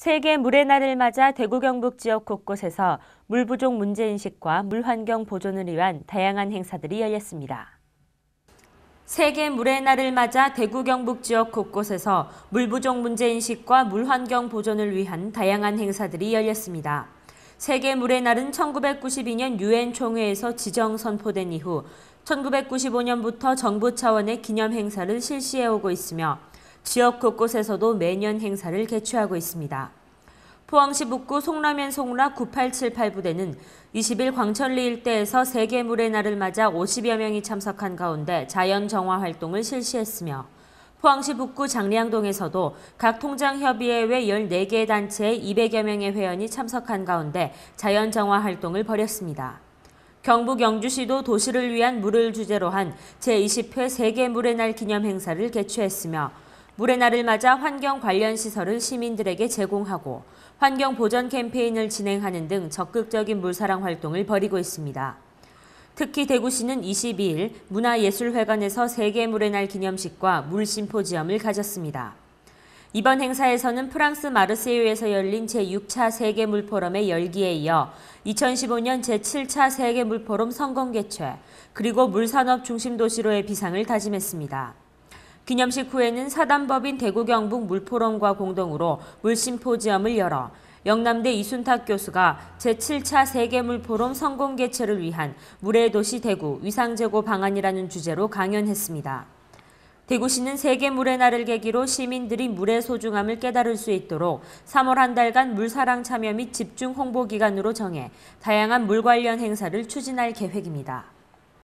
세계 물의 날을 맞아 대구 경북 지역 곳곳에서 물 부족 문제 인식과 물 환경 보존을 위한 다양한 행사들이 열렸습니다. 세계 물의 날을 맞아 대구 경북 지역 곳곳에서 물 부족 문제 인식과 물 환경 보존을 위한 다양한 행사들이 열렸습니다. 세계 물의 날은 1992년 유엔 총회에서 지정 선포된 이후 1995년부터 정부 차원의 기념 행사를 실시해 오고 있으며 지역 곳곳에서도 매년 행사를 개최하고 있습니다. 포항시 북구 송라면 송라 9878 부대는 20일 광천리 일대에서 세계물의 날을 맞아 50여 명이 참석한 가운데 자연 정화 활동을 실시했으며 포항시 북구 장량동에서도 각 통장협의회 14개 단체의 200여 명의 회원이 참석한 가운데 자연 정화 활동을 벌였습니다. 경북 영주시도 도시를 위한 물을 주제로 한 제20회 세계 물의 날 기념 행사를 개최했으며 물의 날을 맞아 환경 관련 시설을 시민들에게 제공하고 환경 보전 캠페인을 진행하는 등 적극적인 물사랑 활동을 벌이고 있습니다. 특히 대구시는 22일 문화예술회관에서 세계 물의 날 기념식과 물 심포지엄을 가졌습니다. 이번 행사에서는 프랑스 마르세유에서 열린 제6차 세계 물 포럼의 열기에 이어 2015년 제7차 세계 물 포럼 성공 개최, 그리고 물산업 중심 도시로의 비상을 다짐했습니다. 기념식 후에는 사단법인 대구 경북 물포럼과 공동으로 물심포지엄을 열어 영남대 이순탁 교수가 제7차 세계물포럼 성공 개최를 위한 물의 도시 대구 위상제고 방안이라는 주제로 강연했습니다. 대구시는 세계물의 날을 계기로 시민들이 물의 소중함을 깨달을 수 있도록 3월 한 달간 물사랑 참여 및 집중 홍보 기간으로 정해 다양한 물 관련 행사를 추진할 계획입니다.